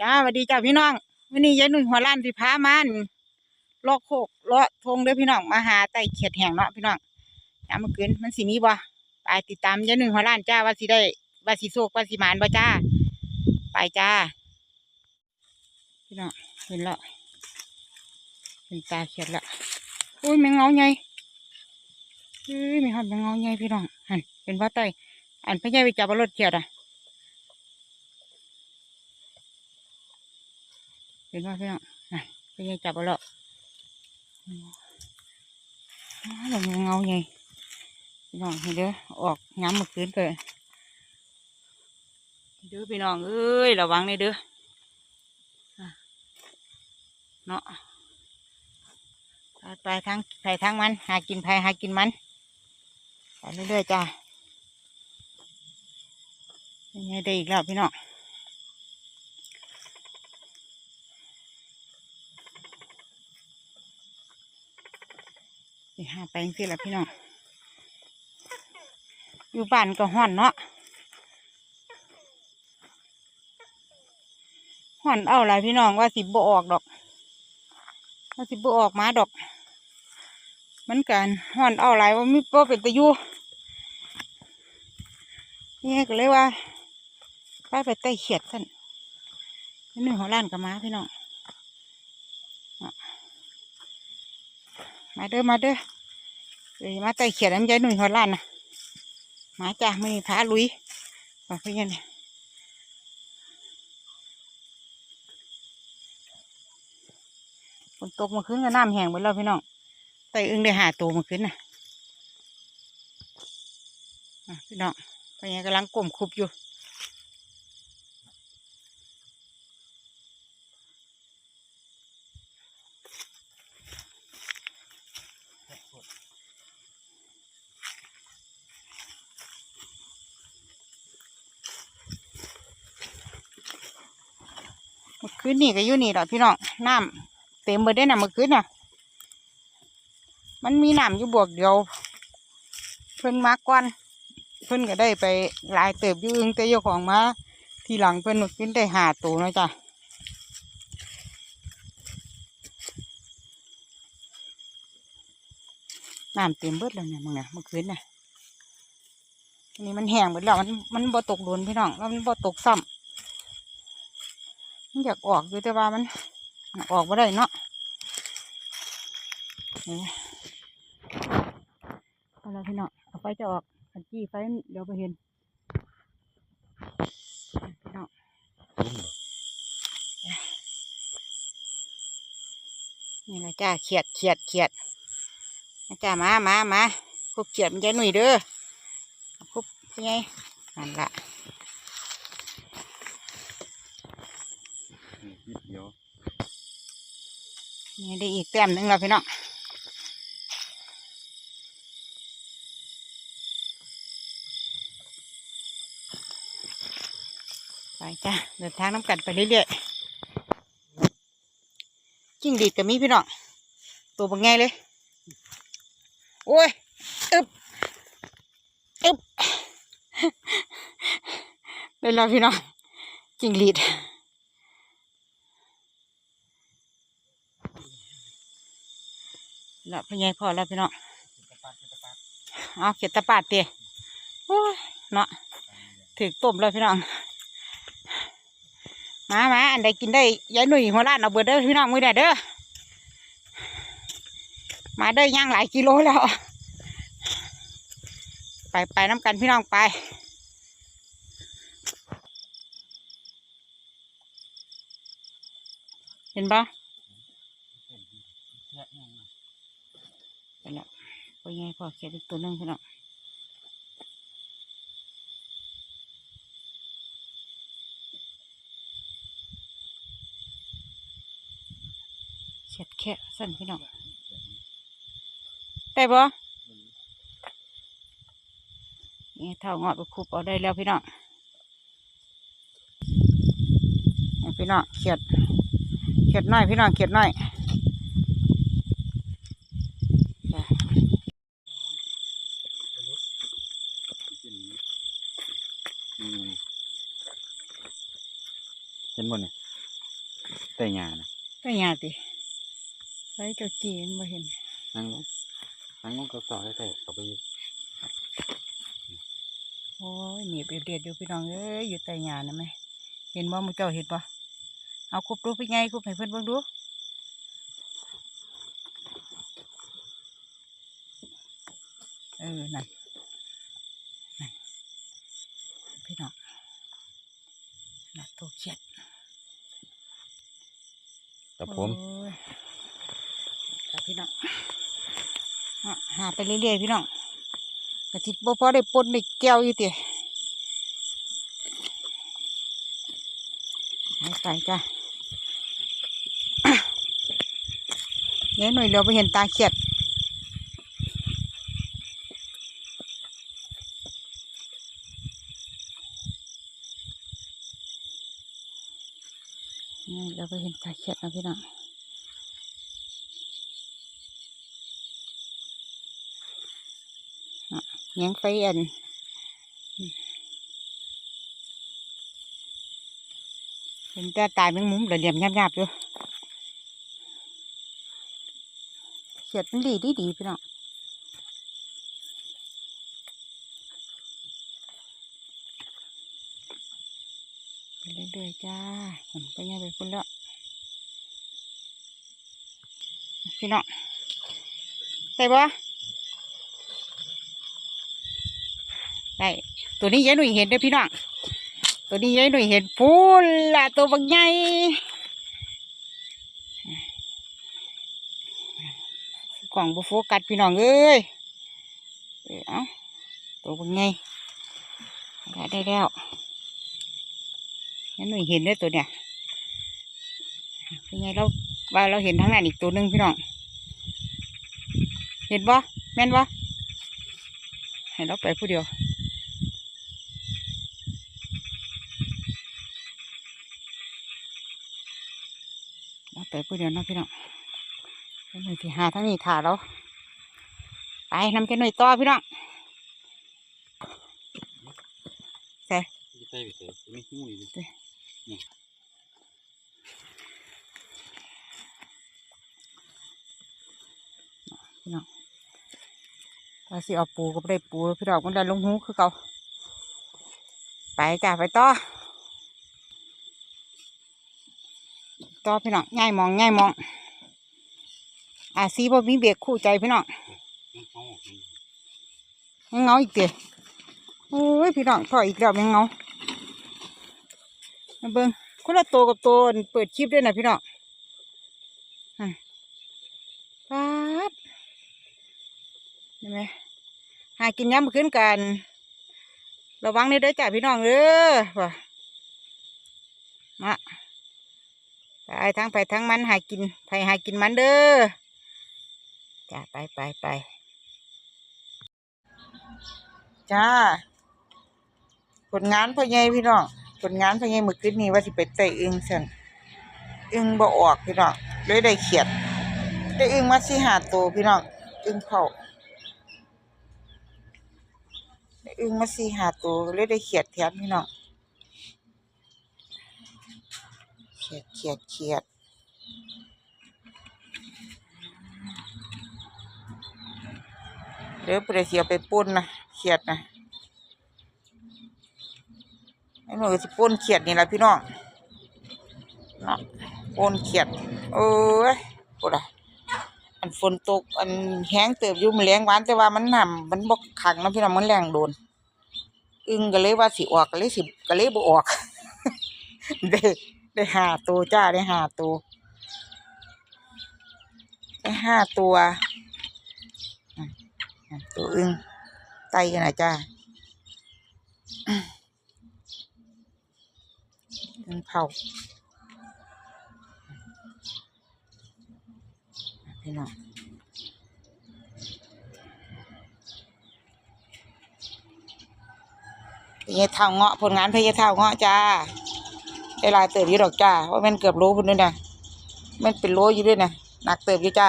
จ้าสวัสดีจ้าพี่น้องวันนี้ยายนุ่นหัวล้านสิพามันลอกโคกเลาะทงเด้อพี่น้องมาหาไต่เขียดแห้งเนาะพี่น้องยามมื่อคืนมันสิมีบ่ไปติดตามยายนุ่นหัวล้านจ้าว่าสิได้ว่าสิโศกว่าสิหมานบ่จ้า ไปจ้า พี่น้องเห็นและเห็นตาเขียดละอุ้ยแมงเงาใหญ่อุ้ยมีหอดแมงเงาใหญ่พี่น้องหันเป็นว่าไต่อันพะยายไปจับรถเขียดอะ ห็นว่าพี่น้องน่ะไปยังจับเอาและอ๋อหลงเงาไงพี่น้องเห็นเด้อออกย้ำมื่อคืนไปเด้อพี่น้องเอ้ยระวังเลยเด้อเนาะไปทางไปทางมัน หากินไผหากินมันไปเรื่อยๆจ้ายังไงได้อีกแล้วพี่น้อง หาไปจังซี่ละพี่น้อง อยู่บ้านก็ห่อนเนาะห่อนเอาอะไรพี่น้องว่าสิบ่ออกดอก ว่าสิบ่ออกมาดอก มันกันห่อนเอาอะไรว่ามีบ่เป็นตะยูนี่ก็เลยว่าไปไปไต่เขียดสั่นนี่หนึ่งของร้านกับมาพี่น้อง มาเด้อ มาเด้อ เอ้ยมาไต่เขียดน้ำใจหนุ่ยของร้านนะมาจ้าไม่พาลุยบอกพี่ยันฝนตกมาขึ้นก็น้ำแห้งหมดแล้วพี่น้องไต่อึ้งได้หาตัวมาขึ้นนะะพี่น้องพี่ยันกำลังกลมคุบอยู่ มื่อคืนนี่ก็อยู่นี่แหละพี่น้องน้ำเต็มไปได้น่ะเมื่อคืนน่ะ มันมีน้ำอยู่บวกเดียว เพิ่นมากกวนเพิ่นก็ได้ไปหลายเติบอยู่อึงแต่เจ้าของมาทีหลังเพิ่นเมื่อคืนได้หาตัวนะจ้ะน้ำเต็มเบิดแล้วเนี่ยมึงน่ะเมื่อคืนน่ะนนี้มันแห้งหมดแล้วมันมันบ่ตกโดนพี่น้องแล้วมันบ่ตกซ้ำมัน อยากออกอยู่แต่ว่ามันออกม่ได้เนาะนี่เอาละพี่เนาะเอาไฟจะออกขันจี้ไฟเดี๋ยวไปเห็นพี่เนาะนี่นะจ้าเขียดเขียดเขียดนะจ้ามามามาคุบเขียดมันจะหนุ่ยเด้อคุบเป็นไงนั่นละ นิดเดียว นี่ได้อีกแต้มหนึ่งแล้วพี่น้องไปจ้าเดินทางน้ำกันไปเรื่อยๆจิ้งดีดกับมีพี่น้องตัวบังไงเลย โอ้ยอึบอึบเป็นแล้วพี่น้องจิ้งหรีด แล้วพี่ใหญ่พอแล้วพี่น้องเอาเขียดตะปาดเตียโอ้ยเนาะถึกต้มแล้วพี่น้องมามาอันใดกินได้ยายหนุ่ยหัวล้านเอาเบิดเด้อพี่น้องมือได้เด้อมาเด้อย่างหลายกิโลแล้ว ไปไปน้ำกันพี่น้องไปเห็นปะ ไปแล้ว ไปไงพอเขียนอีกตัวนึงพี่น้องเขียดแค่สั้นพี่น้องได้ปะนี่เท่างอดไปคุบเอาได้แล้วพี่น้องนี่พี่น้องเขียดเขียดน้อยพี่น้องเขียดน้อยจ้ะ อืม เห็นบ่เนี่ยแต่งานนะก็ยาติไว้เจ้าจีนมาเห็นนั่งลงนั่งลงก็ต่อได้แต่เขาไปโอ้ยหนีบเดียดอยู่พี่น้องเอ้ยอยู่ใต้หญ้านะแม่เห็นบ่มึงเจ้าเห็นบ่เอาคุบดูพี่ไงคุบให้เพิ่นเบิ่งดูเออนั่นนั่นพี่น้องน่ะตัวเขียด กับผมพี่น้องหาไปเรื่อยๆพี่น้องกระติบบ่พอได้ปนได้แก้วอยู่ติไปไปจ้ะเนี่ยหน่อยเราไปเห็นตาเขียด นี่เราไปเห็นตาเขียดนะพี่น้องยังไฟอันเป็นแต่ตายแมงมุมระเหลี่ยมยับๆอยู่เขียดมันดีดีดีพี่น้องไปเรื่อยๆ จ้าเห็นไปยังไปพุ่นแล้วพี่น้องได้ปะได้ตัวนี้ยายหนุ่ยเห็นด้อพี่น้องตัวนี้ยายหนุ่ยเห็นพูนละตัวบางใหญ่กล่องบุโฟกัสพี่น้องเอ้ยเออเอาตัวบางใหญ่ได้ได้แล้ว ยายหนุ่ยเห็นเด้อตัวเนี้ยเป็นไงเราว่าเราเห็นทั้งนั้นอีกตัวหนึ่งพี่น้อง เห็นบ่แม่นบ่ให้เราไปผู้เดียวเราไปผู้เดียวเนาะพี่น้องเจ้าหน่อยที่หาทั้งนี้ถ่าเราไปนำเจ้าหน่อยต่อพี่น้องยี่ใต้ไปเถอะไม่หู้อยู่เลย พี่น้องเรา สิเอาปูก็ไม่ได้ปูพี่น้องมันได้ลงหูคือเก่าไปจ้าไปต่อต่อพี่น้องง่ายมองง่ายมองอาซีบ่มีเบียกคู่ใจพี่น้องเขาออกนี่ยังเงาอีกเดียโอ้ยพี่น้องถอยอีกแล้วยังเงาเบิ้งคนละตัวกับตัวเปิดคลิปด้วยนะพี่น้องอะป๊าดเห็นไหมากินย้ำขึ้นกัน ระวังนี่ด้อจ้าพี่น้องเด้อวะมาไปทั้งไปทั้งมันหากินไผหากินมันเด้อจ้าไปไปไปจ้า ผลงานพ่อใหญ่พี่น้องผลงานพ่อใหญ่มื่อคืนนี้ว่าสิไปเตะอึงสันอึงบ่ออกพี่น้องเลยได้เขียด ได้อึงมาสิหาตัวพี่น้องอึงเผาได้ อึงมาสิหาตัวเลยได้เขียดแทนพี่น้องเขียดเขียดเขียดเดี๋ยวไปเสียไปปุ่นนะเขียดนะไอ้หนูก็สิป้นเขียดนี่แหละพี่น้องเนาะป้นเขียดเอ้ยปวดอะอันฝนตกอันแห้งเติบอยู่มันแรงหวานแต่ว่ามันหนำมันบกขังนะพี่น้องมันแรงโดน อึ้งก็เลยว่าสิออกก็เลยสิก็เลยบ่ออก ได้ได้ห้าตัวจ้าได้ห้าตัวได้ห้าตัวตัวอึ้งไตกันนะจ้าอึ้งเผาพี่น้อง พญาเท่าเงาะผลงานพยาเท่าเงาะจ้าได้ลายเติบอยู่ดอกจ้าว่าะมันเกือบรู้พุ่นด้วยนะมันเป็นรู้อยู่ด้วยนะหนักเติบอยู่จ้า